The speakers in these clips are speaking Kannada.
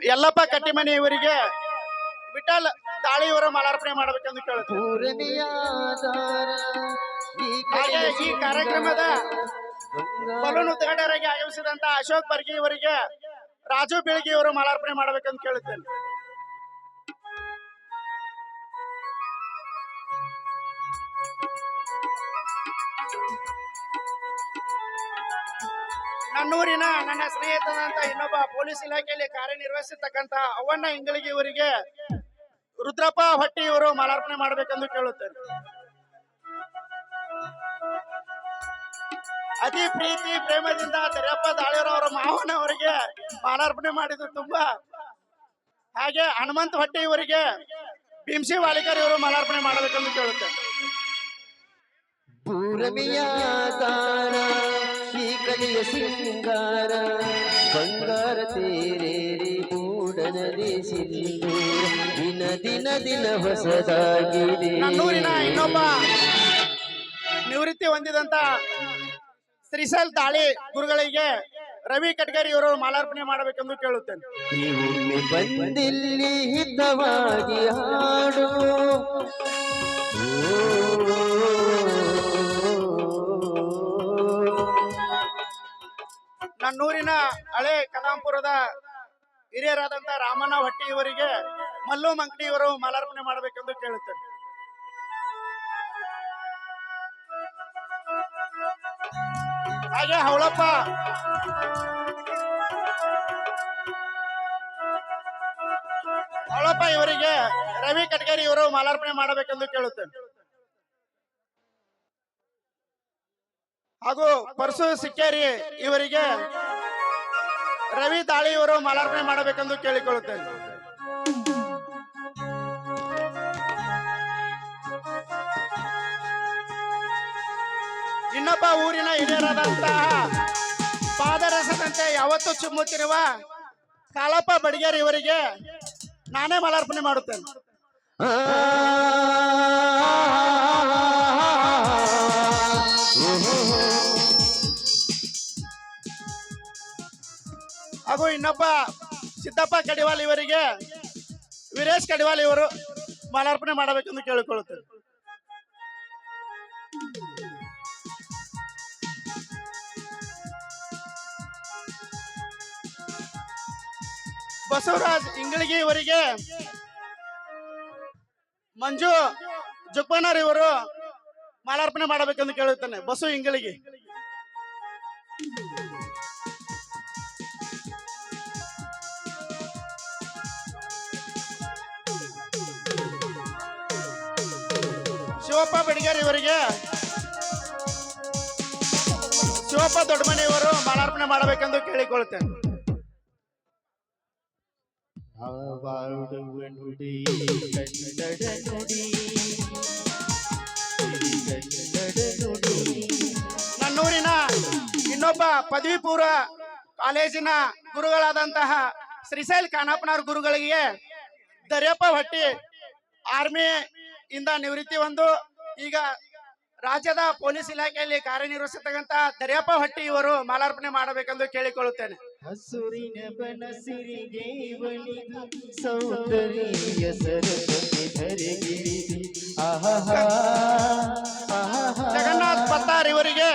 ಯಲ್ಲಪ್ಪ ಕಟ್ಟಿಮನಿ ಇವರಿಗೆ ವಿಠಲ್ ತಾಳಿ ಇವರ ಮಾಲಾರ್ಪಣೆ ಮಾಡಬೇಕೆಂದು ಹಾಗೆ ಈ ಕಾರ್ಯಕ್ರಮದ ಬಲೂನ್ ಉದ್ಘಾಟನೆಗೆ ಆಗಮಿಸಿದಂತ ಅಶೋಕ್ ಬರ್ಗಿ ಇವರಿಗೆ ರಾಜು ಬೀಳ್ಗಿ ಅವರು ಮಾಲಾರ್ಪಣೆ ಮಾಡಬೇಕಂತ ಕೇಳುತ್ತೇನೆ. ನನ್ನೂರಿನ ನನ್ನ ಸ್ನೇಹಿತನಂತ ಇನ್ನೊಬ್ಬ ಪೊಲೀಸ್ ಇಲಾಖೆಯಲ್ಲಿ ಕಾರ್ಯನಿರ್ವಹಿಸಿರ್ತಕ್ಕಂತ ಅವನ್ನ ಇಂಗಳಿಗೆ ಇವರಿಗೆ ರುದ್ರಪ್ಪ ಭಟ್ಟಿ ಇವರು ಮಾಲಾರ್ಪಣೆ ಮಾಡಬೇಕೆಂದು ಕೇಳುತ್ತೇನೆ. ಅತಿ ಪ್ರೀತಿ, ಪ್ರೇಮದಿಂದ ತೆರೆಯಪ್ಪ ದಾಳಿಯವರು ಅವರ ಮಾವನ ಅವರಿಗೆ ಮಾಲಾರ್ಪಣೆ ಮಾಡಿದ್ದು ತುಂಬಾ. ಹಾಗೆ ಹನುಮಂತ ಭಟ್ಟಿ ಇವರಿಗೆ ಭೀಮ್ಸಿ ವಾಲಿಕರ್ ಇವರು ಮಾಲಾರ್ಪಣೆ ಮಾಡಬೇಕೆಂದು ಕೇಳುತ್ತೇನೆ. ಕಲಿಯ ಸಿಂಗಾರ ಬಂಗಾರ ತೇರೇರಿ ಮೂಡನದಿ ಸಿಂಧೂರ ದಿನ ದಿನ ದಿನ ಹೊಸದಾಗಿದೆ. ನನ್ನೂರಿನ ಇನ್ನೊಬ್ಬ ನಿವೃತ್ತಿ ಹೊಂದಿದಂತ ಶ್ರೀಸಲ್ ತಾಳಿ ಗುರುಗಳಿಗೆ ರವಿ ಕಟ್ಗರಿ ಇವರು ಮಾಲಾರ್ಪಣೆ ಮಾಡಬೇಕೆಂದು ಕೇಳುತ್ತೇನೆ. ನೀವೊಮ್ಮೆ ಬಂದಿಲ್ಲಿ ಹಿತವಾಗಿ ಹಾಡು. ನನ್ನೂರಿನ ಹಳೆ ಕದಾಂಪುರದ ಹಿರಿಯರಾದಂತ ರಾಮಣ್ಣ ಭಟ್ಟಿ ಇವರಿಗೆ ಮಲ್ಲು ಮಂಕಡಿ ಇವರು ಮಾಲಾರ್ಪಣೆ ಮಾಡಬೇಕೆಂದು ಕೇಳುತ್ತೇನೆ. ಹಾಗೆ ಹವಳಪ್ಪ ಹೌಳಪ್ಪ ಇವರಿಗೆ ರವಿ ಕಟ್ಗೇರಿ ಇವರು ಮಾಲಾರ್ಪಣೆ ಮಾಡಬೇಕೆಂದು ಕೇಳುತ್ತೇನೆ. ಹಾಗೂ ಪರಸು ಸಿಕ್ಕೇರಿ ಇವರಿಗೆ ರವಿ ದಾಳಿ ಇವರು ಮಾಲಾರ್ಪಣೆ ಮಾಡಬೇಕೆಂದು ಕೇಳಿಕೊಳ್ಳುತ್ತೇನೆ ಇನ್ನೊಬ್ಬ ಊರಿನ ಹಿರಿಯರಾದಂತಹ ಪಾದರಸದಂತೆ ಯಾವತ್ತೂ ಚುಮ್ಮುತ್ತಿರುವ ಕಾಲಪ್ಪ ಬಡಿಗೇರಿ ಇವರಿಗೆ ನಾನೇ ಮಾಲಾರ್ಪಣೆ ಮಾಡುತ್ತೇನೆ ಹಾಗೂ ಇನ್ನೊಬ್ಬ ಸಿದ್ದಪ್ಪ ಕಡಿವಾಲ್ ಇವರಿಗೆ, ವೀರೇಶ್ ಕಡಿವಾಲ್ ಇವರು ಮಾಲಾರ್ಪಣೆ ಮಾಡಬೇಕೆಂದು ಕೇಳಿಕೊಳ್ಳುತ್ತೇವೆ ಬಸವರಾಜ್ ಇಂಗಳಿಗೆ ಇವರಿಗೆ, ಮಂಜು ಜುಕ್ಪನರ್ ಇವರು ಮಾಲಾರ್ಪಣೆ ಮಾಡಬೇಕೆಂದು ಕೇಳುತ್ತೇನೆ. ಬಸು ಇಂಗಳಿಗೆ ಶಿವಪ್ಪ ಬೆಡಿಗೇರಿ ಇವರಿಗೆ ಶಿವಪ್ಪ ದೊಡ್ಡಮನಿ ಇವರು ಮಾಲಾರ್ಪಣೆ ಮಾಡಬೇಕೆಂದು ಕೇಳಿಕೊಳ್ತೇನೆ. ನನ್ನೂರಿನ ಇನ್ನೊಬ್ಬ ಪದವಿ ಪೂರ್ವ ಕಾಲೇಜಿನ ಗುರುಗಳಾದಂತಹ ಶ್ರೀಶೈಲ್ ಕಾನಪ್ಪನವ್ರ ಗುರುಗಳಿಗೆ ದರ್ಯಪ್ಪ ಭಟ್ಟಿ, ಆರ್ಮಿ ಇಂದ ನಿವೃತ್ತಿ ಹೊಂದು ಈಗ ರಾಜ್ಯದ ಪೊಲೀಸ್ ಇಲಾಖೆಯಲ್ಲಿ ಕಾರ್ಯನಿರ್ವಹಿಸತಕ್ಕಂತ ದರ್ಯಪ್ಪ ಹಟ್ಟಿ ಇವರು ಮಾಲಾರ್ಪಣೆ ಮಾಡಬೇಕೆಂದು ಕೇಳಿಕೊಳ್ಳುತ್ತೇನೆ. ಹಸುರಿನ ಬನಸಿರಿಗೆ ಸೌಂದರ್ಯ ಸರಸ್ವತಿ ಜಗನ್ನಾಥ್ ಪತ್ತಾರ್ ಇವರಿಗೆ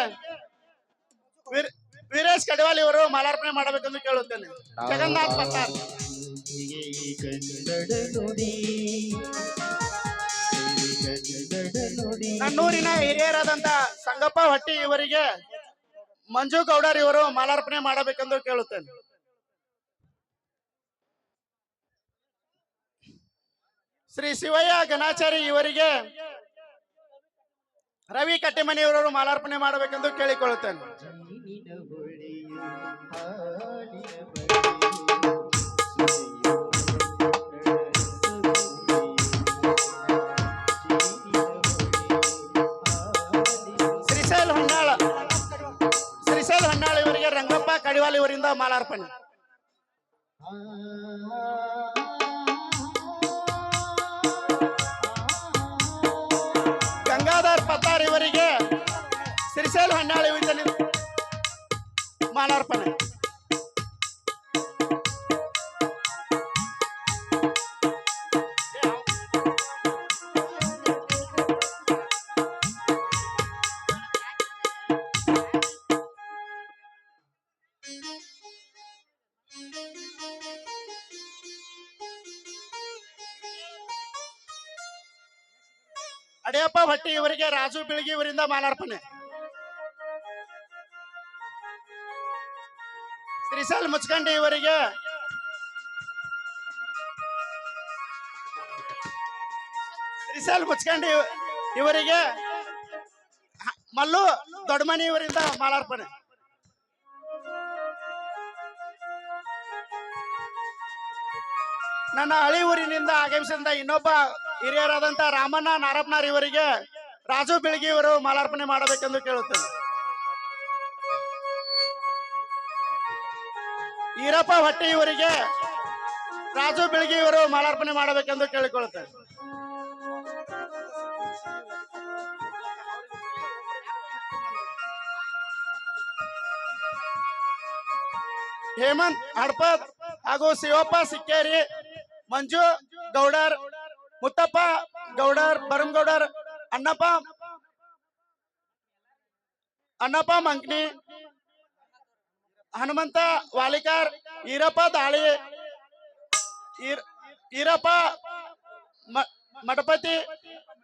ವೀರೇಶ್ ಕಡವಾಲ್ ಇವರು ಮಾಲಾರ್ಪಣೆ ಮಾಡಬೇಕೆಂದು ಕೇಳುತ್ತೇನೆ. ಜಗನ್ನಾಥ್ ಪತ್ತಾರ್. ಕನ್ನಡ ನುಡಿ. ನನ್ನೂರಿನ ಹಿರಿಯರಾದಂತ ಸಂಗಪ್ಪ ಹೊಟ್ಟಿ ಇವರಿಗೆ ಮಂಜು ಗೌಡರ್ ಇವರು ಮಾಲಾರ್ಪಣೆ ಮಾಡಬೇಕೆಂದು ಕೇಳುತ್ತೇನೆ. ಶ್ರೀ ಶಿವಯ್ಯ ಗಣಾಚಾರಿ ಇವರಿಗೆ ರವಿ ಕಟ್ಟಿಮನಿಯವರು ಮಾಲಾರ್ಪಣೆ ಮಾಡಬೇಕೆಂದು ಕೇಳಿಕೊಳ್ಳುತ್ತೇನೆ. ರಂಗಪ್ಪ ಕಡಿವಾಲ್ ಇವರಿಂದ ಮಾಲಾರ್ಪಣೆ ಗಂಗಾಧರ್ ಪತ್ತಾರ್ ಇವರಿಗೆ ಶ್ರೀಶೈಲ್ ಹೊನ್ನಾಳ ಇವರಿಂದ ನಿ- ಮಾಲಾರ್ಪಣೆ ಭಟ್ಟಿ ಇವರಿಗೆ ರಾಜು ಬಿಳಗಿ ಇವರಿಂದ ಮಾಲಾರ್ಪಣೆ. ಶ್ರೀಸಾಲ್ ಮುಚ್ಕಂಡಿ ಇವರಿಗೆ ಶ್ರೀಸಾಲ್ ಮುಚ್ಕಂಡಿ ಇವ- ಇವರಿಗೆ ಮಲ್ಲು ದೊಡ್ಡಮನಿ ಇವರಿಂದ ಮಾಲಾರ್ಪಣೆ. ನನ್ನ ಹಳಿ ಊರಿನಿಂದ ಆಗಮಿಸಿದ ಇನ್ನೊಬ್ಬ ಹಿರಿಯರಾದಂತ ರಾಮಣ್ಣ ನಾರಪ್ಪನಾರ್ ಇವರಿಗೆ ರಾಜು ಬೆಳಗಿ ಇವರು ಮಾಲಾರ್ಪಣೆ ಮಾಡಬೇಕೆಂದು ಕೇಳುತ್ತೇನೆ. ಈರಪ್ಪ ಹೊಟ್ಟಿ ಇವರಿಗೆ ರಾಜು ಬೆಳಗಿ ಇವರು ಮಾಲಾರ್ಪಣೆ ಮಾಡಬೇಕೆಂದು ಕೇಳಿಕೊಳ್ಳುತ್ತೇನೆ. ಹೇಮಂತ್ ಹಡ್ಪತ್ ಹಾಗೂ ಶಿವಪ್ಪ ಸಿಕ್ಕೇರಿ, ಮಂಜು ಗೌಡರ್ ಮುತ್ತಪ್ಪ, ಗೌಡರ್ ಬರಂಗೌಡರ್ ಅಣ್ಣಪ್ಪ. ಅಣ್ಣಪ್ಪ, ಮಂಕ್ನಿ. ಹನುಮಂತ, ವಾಲಿಕಾರ್, ಈರಪ್ಪ, ದಾಳಿ. ಈರ್- ಈರಪ್ಪ ಮಠಪತಿ.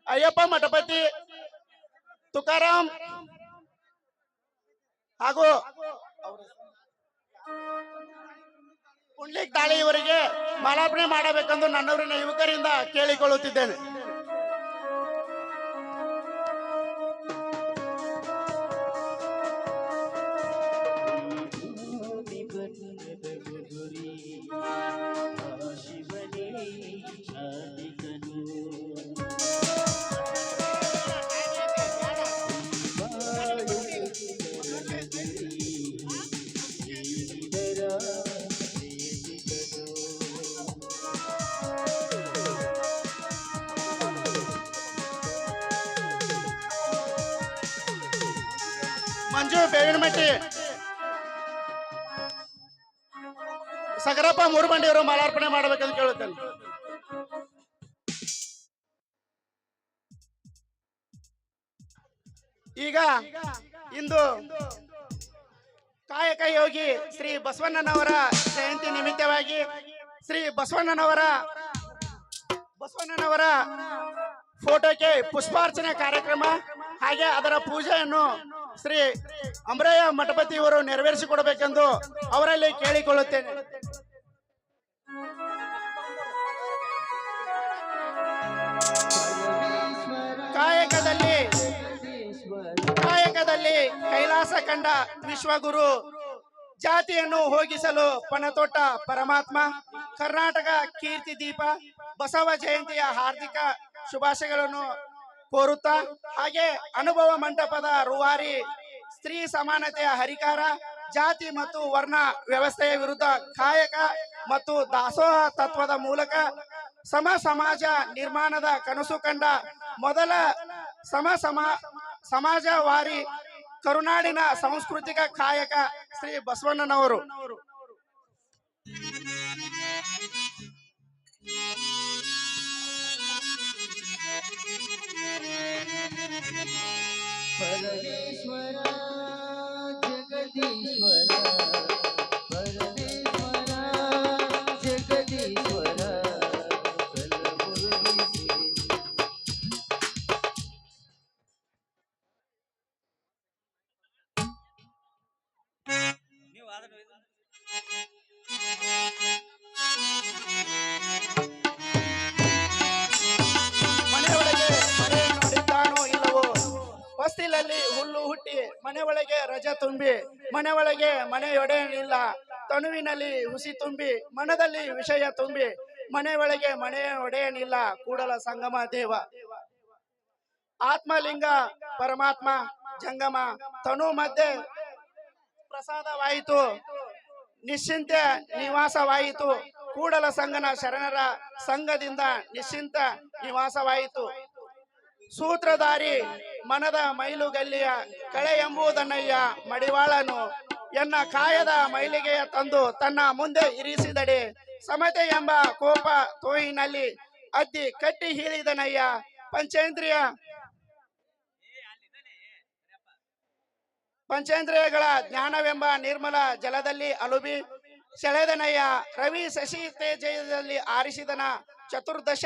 ಅಯ್ಯಪ್ಪ, ಮಠಪತಿ. ತುಕಾರಾಮ್. ಹಾಗೂ ಪುಂಡ್ಲಿಕ್ ತಾಳಿ ಇವರಿಗೆ ಮಾಲಾರ್ಪಣೆ ಮಾಡಬೇಕೆಂದು ನನ್ನವರಿನ ಯುವಕರಿಂದ ಕೇಳಿಕೊಳ್ಳುತ್ತಿದ್ದೇನೆ. ಮಂಜು ಬೇವಿನಮಟ್ಟಿ ಸಗರಪ್ಪ ಮೂರುಬಂಡಿಯವರು ಮಾಲಾರ್ಪಣೆ ಮಾಡಬೇಕಂತ ಕೇಳುತ್ತೇನೆ. ಈಗ ಇಂದು ಕಾಯಕ ಯೋಗಿ ಶ್ರೀ ಬಸವಣ್ಣನವರ ಜಯಂತಿ ನಿಮಿತ್ತವಾಗಿ ಶ್ರೀ ಬಸವಣ್ಣನವರ ಬಸವಣ್ಣನವರ ಫೋಟೋಕ್ಕೆ ಪುಷ್ಪಾರ್ಚನೆ ಕಾರ್ಯಕ್ರಮ ಹಾಗೆ ಅದರ ಪೂಜೆಯನ್ನು ಶ್ರೀ ಅಮರಯ್ಯ ಮಠಪತಿ ಇವರು ನೆರವೇರಿಸಿಕೊಡಬೇಕೆಂದು ಅವರಲ್ಲಿ ಕೇಳಿಕೊಳ್ಳುತ್ತೇನೆ. ಕಾಯಕದಲ್ಲಿ ಕಾಯಕದಲ್ಲಿ ಕೈಲಾಸ ಕಂಡ ವಿಶ್ವಗುರು ಜಾತಿಯನ್ನು ಹೋಗಿಸಲು ಪಣತೊಟ್ಟ ಪರಮಾತ್ಮ, ಕರ್ನಾಟಕ ಕೀರ್ತಿ ದೀಪ, ಬಸವ ಜಯಂತಿಯ ಹಾರ್ದಿಕ ಶುಭಾಶಯಗಳನ್ನು ಕೋರುತ್ತಾ? ಹಾಗೆ ಅನುಭವ ಮಂಟಪದ ರೂವಾರಿ, ಸ್ತ್ರೀ ಸಮಾನತೆಯ ಹರಿಕಾರ, ಜಾತಿ ಮತ್ತು ವರ್ಣ ವ್ಯವಸ್ಥೆಯ ವಿರುದ್ಧ ಕಾಯಕ ಮತ್ತು ದಾಸೋಹ ತತ್ವದ ಮೂಲಕ ಸಮ ಸಮಾಜ ನಿರ್ಮಾಣದ ಕನಸು ಕಂಡ ಮೊದಲ ಸಮ ಸಮ ಸಮಾಜವಾರಿ ಕರುನಾಡಿನ ಸಾಂಸ್ಕೃತಿಕ ಕಾಯಕ ಶ್ರೀ ಬಸವಣ್ಣನವರು. ಪರಮೇಶ್ವರ ಜಗದೀಶ್ವರ ಪರಮೇಶ್ವರ ಜಗದೀಶ್ವರ ನೀವು ಅದನ್ನು ಹೊಸ್ತಿಲಲ್ಲಿ ಹುಲ್ಲು ಹುಟ್ಟಿ ಮನೆ ಒಳಗೆ ರಜ ತುಂಬಿ, ಮನೆ ಒಳಗೆ ಮನೆಯೊಡೆಯನಿಲ್ಲ ತನುವಿನಲ್ಲಿ ಹುಸಿ ತುಂಬಿ, ಮನದಲ್ಲಿ ವಿಷಯ ತುಂಬಿ, ಮನೆ ಒಳಗೆ ಮನೆಯ ಒಡೆಯನಿಲ್ಲ ಕೂಡಲ ಸಂಗಮ ದೇವ. ಆತ್ಮಲಿಂಗ, ಪರಮಾತ್ಮ, ಜಂಗಮ, ತನು ಮಧ್ಯೆ ಪ್ರಸಾದವಾಯಿತು, ನಿಶ್ಚಿಂತ ನಿವಾಸವಾಯಿತು, ಕೂಡಲ ಸಂಗನ ಶರಣರ ಸಂಘದಿಂದ ನಿಶ್ಚಿಂತ ನಿವಾಸವಾಯಿತು. ಸೂತ್ರಧಾರಿ ಮನದ ಮೈಲುಗಲ್ಲಿಯ ಕಳೆ ಎಂಬುದನ್ನಯ್ಯ ಮಡಿವಾಳನು ಎನ್ನ ಕಾಯದ ಮೈಲಿಗೆಯ ತಂದು ತನ್ನ ಮುಂದೆ ಇರಿಸಿದಡೆ. ಸಮತೆ ಎಂಬ ಕೋಪ ತೋಯಿನಲ್ಲಿ ಅದ್ದಿ ಕಟ್ಟಿ ಹೀಳಿದನಯ್ಯ, ಪಂಚೇಂದ್ರಿಯ, ಪಂಚೇಂದ್ರಿಯಗಳ ಜ್ಞಾನವೆಂಬ ನಿರ್ಮಲ ಜಲದಲ್ಲಿ ಅಲುಬಿ ಸೆಳೆದನಯ್ಯ, ರವಿ ಶಶಿ ತೇಜಯದಲ್ಲಿ ಆರಿಸಿದನ ಚತುರ್ದಶ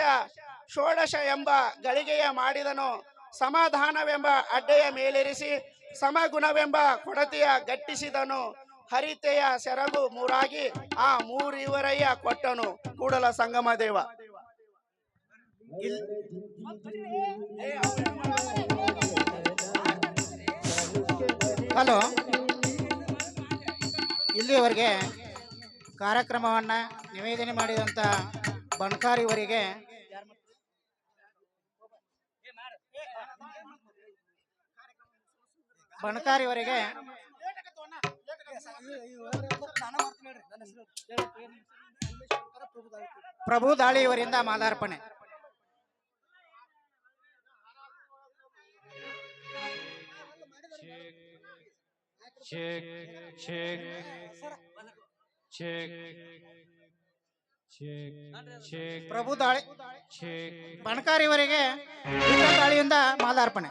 ಷೋಡಶ ಎಂಬ ಗಳಿಗೆಯ ಮಾಡಿದನು. ಸಮಾಧಾನವೆಂಬ ಅಡ್ಡೆಯ ಮೇಲಿರಿಸಿ ಸಮಗುಣವೆಂಬ ಕೊಡತೆಯ ಗಟ್ಟಿಸಿದನು. ಹರಿತೆಯ ಸೆರಗು ಮೂರಾಗಿ ಆ ಮೂರಿವರಯ್ಯ ಕೊಟ್ಟನು. ಕೂಡಲ ಸಂಗಮ ದೇವ. ಹಲೋ. ಇಲ್ಲಿಯವರೆಗೆ ಕಾರ್ಯಕ್ರಮವನ್ನು ನಿವೇದನೆ ಮಾಡಿದಂಥ ಬಣ್ಕಾರಿವರಿಗೆ ಬಣ್ಕಾರಿವರಿಗೆ ಪ್ರಭು ಮಾಲಾರ್ಪಣೆ check, check, check, ಪ್ರಭು ದಾಳಿ ಬಣ್ಕಾರಿವರಿಗೆ ದಾಳಿಯಿಂದ ಮಾಲಾರ್ಪಣೆ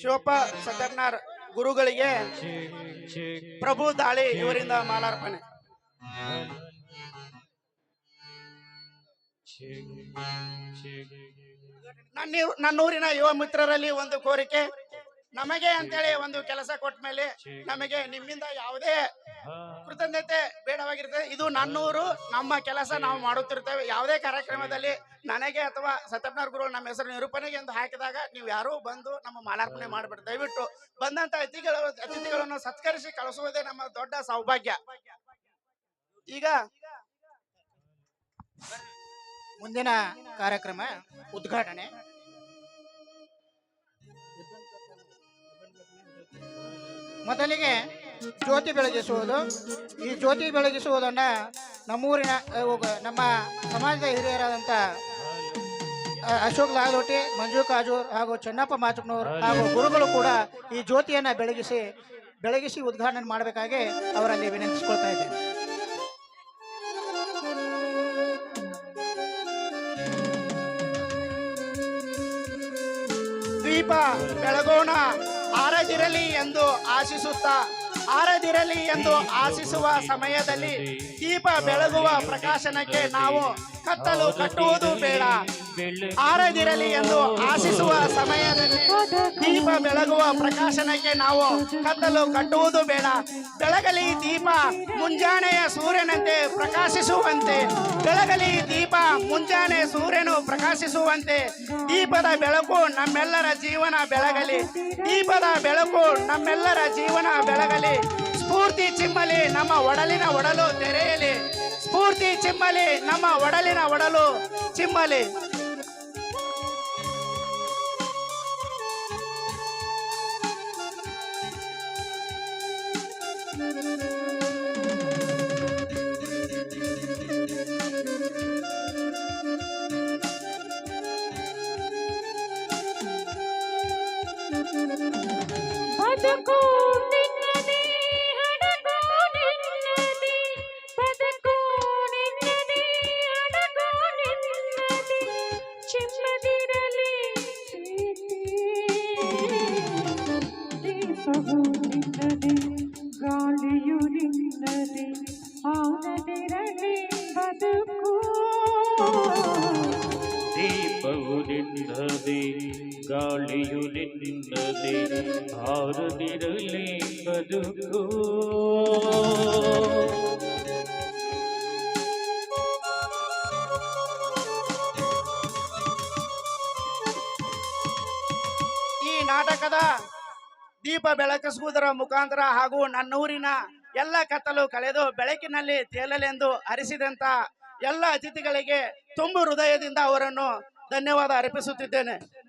ಶಿವಪ್ಪ ಸತ್ಯನಾರ್ ಗುರುಗಳಿಗೆ ಪ್ರಭು ದಾಳಿ ಇವರಿಂದ ಮಾಲಾರ್ಪಣೆ. ನನ್ನ ನನ್ನೂರಿನ ಯುವ ಮಿತ್ರರಲ್ಲಿ ಒಂದು ಕೋರಿಕೆ ನಮಗೆ ಅಂತೇಳಿ ಒಂದು ಕೆಲಸ ಕೊಟ್ಟ ಮೇಲೆ ನಮಗೆ ನಿಮ್ಮಿಂದ ಯಾವುದೇ ಕೃತಜ್ಞತೆ ಬೇಡವಾಗಿರ್ತದೆ ಇದು ನನ್ನೂರು ನಮ್ಮ ಕೆಲಸ ನಾವು ಮಾಡುತ್ತಿರ್ತೇವೆ ಯಾವುದೇ ಕಾರ್ಯಕ್ರಮದಲ್ಲಿ ನನಗೆ ಅಥವಾ ಸತ್ಯನಾರಾಯಣ ಗುರು ನಮ್ಮ ಹೆಸರು ನಿರೂಪಣೆಗೆ ಎಂದು ಹಾಕಿದಾಗ ನೀವು ಯಾರೂ ಬಂದು ನಮ್ಮ ಮಾಲಾರ್ಪಣೆ ಮಾಡಿಬಿಟ್ಟು ದಯವಿಟ್ಟು ಬಂದಂತ ಅತಿಥಿಗಳು ಅತಿಥಿಗಳನ್ನು ಸತ್ಕರಿಸಿ ಕಳಿಸುವುದೇ ನಮ್ಮ ದೊಡ್ಡ ಸೌಭಾಗ್ಯ. ಈಗ ಮುಂದಿನ ಕಾರ್ಯಕ್ರಮ ಉದ್ಘಾಟನೆ. ಮೊದಲಿಗೆ ಜ್ಯೋತಿ ಬೆಳಗಿಸುವುದು. ಈ ಜ್ಯೋತಿ ಬೆಳಗಿಸುವುದನ್ನು ನಮ್ಮೂರಿನ ನಮ್ಮ ಸಮಾಜದ ಹಿರಿಯರಾದಂಥ ಅಶೋಕ್ ಲಾಲೋಟಿ ಮಂಜು ಕಾಜು ಹಾಗೂ ಚೆನ್ನಪ್ಪ ಮಾಚಕ್ನೂರ್ ಹಾಗೂ ಗುರುಗಳು ಕೂಡ ಈ ಜ್ಯೋತಿಯನ್ನು ಬೆಳಗಿಸಿ ಬೆಳಗಿಸಿ ಉದ್ಘಾಟನೆ ಮಾಡಬೇಕಾಗಿ ಅವರಲ್ಲಿ ವಿನಂತಿಸ್ಕೊಳ್ತಾ ಇದ್ದೇನೆ. ದೀಪ ಬೆಳಗೋಣ. ಆರದಿರಲಿ ಎಂದು ಆಶಿಸುತ್ತಾ ಆರದಿರಲಿ ಎಂದು ಆಶಿಸುವ ಸಮಯದಲ್ಲಿ ದೀಪ ಬೆಳಗುವ ಪ್ರಕಾಶನಕ್ಕೆ ನಾವು ಕತ್ತಲು ಕಟ್ಟುವುದು ಬೇಡ. ಆರದಿರಲಿ ಎಂದು ಆಶಿಸುವ ಸಮಯದಲ್ಲಿ ದೀಪ ಬೆಳಗುವ ಪ್ರಕಾಶನಕ್ಕೆ ನಾವು ಕತ್ತಲು ಕಟ್ಟುವುದು ಬೇಡ. ಬೆಳಗಲಿ ದೀಪ ಮುಂಜಾನೆಯ ಸೂರ್ಯನಂತೆ ಪ್ರಕಾಶಿಸುವಂತೆ. ಬೆಳಗಲಿ ದೀಪ ಮುಂಜಾನೆ ಸೂರ್ಯನು ಪ್ರಕಾಶಿಸುವಂತೆ. ದೀಪದ ಬೆಳಕು ನಮ್ಮೆಲ್ಲರ ಜೀವನ ಬೆಳಗಲಿ. ದೀಪದ ಬೆಳಕು ನಮ್ಮೆಲ್ಲರ ಜೀವನ ಬೆಳಗಲಿ. ಸ್ಫೂರ್ತಿ ಚಿಮ್ಮಲಿ ನಮ್ಮ ಒಡಲಿನ ಒಡಲು ತೆರೆಯಲಿ. ಸ್ಫೂರ್ತಿ ಚಿಮ್ಮಲಿ ನಮ್ಮ ಒಡಲಿನ ಒಡಲು ಚಿಮ್ಮಲಿ. ಬದುಕು. ಈ ನಾಟಕದ ದೀಪ ಬೆಳಕಿಸುವುದರ ಮುಖಾಂತರ ಹಾಗೂ ನನ್ನೂರಿನ ಎಲ್ಲ ಕತ್ತಲು ಕಳೆದು ಬೆಳಕಿನಲ್ಲಿ ತೇಲಲೆಂದು ಹರಿಸಿದಂತ ಎಲ್ಲ ಅತಿಥಿಗಳಿಗೆ ತುಂಬು ಹೃದಯದಿಂದ ಅವರನ್ನು ಧನ್ಯವಾದ ಅರ್ಪಿಸುತ್ತಿದ್ದೇನೆ.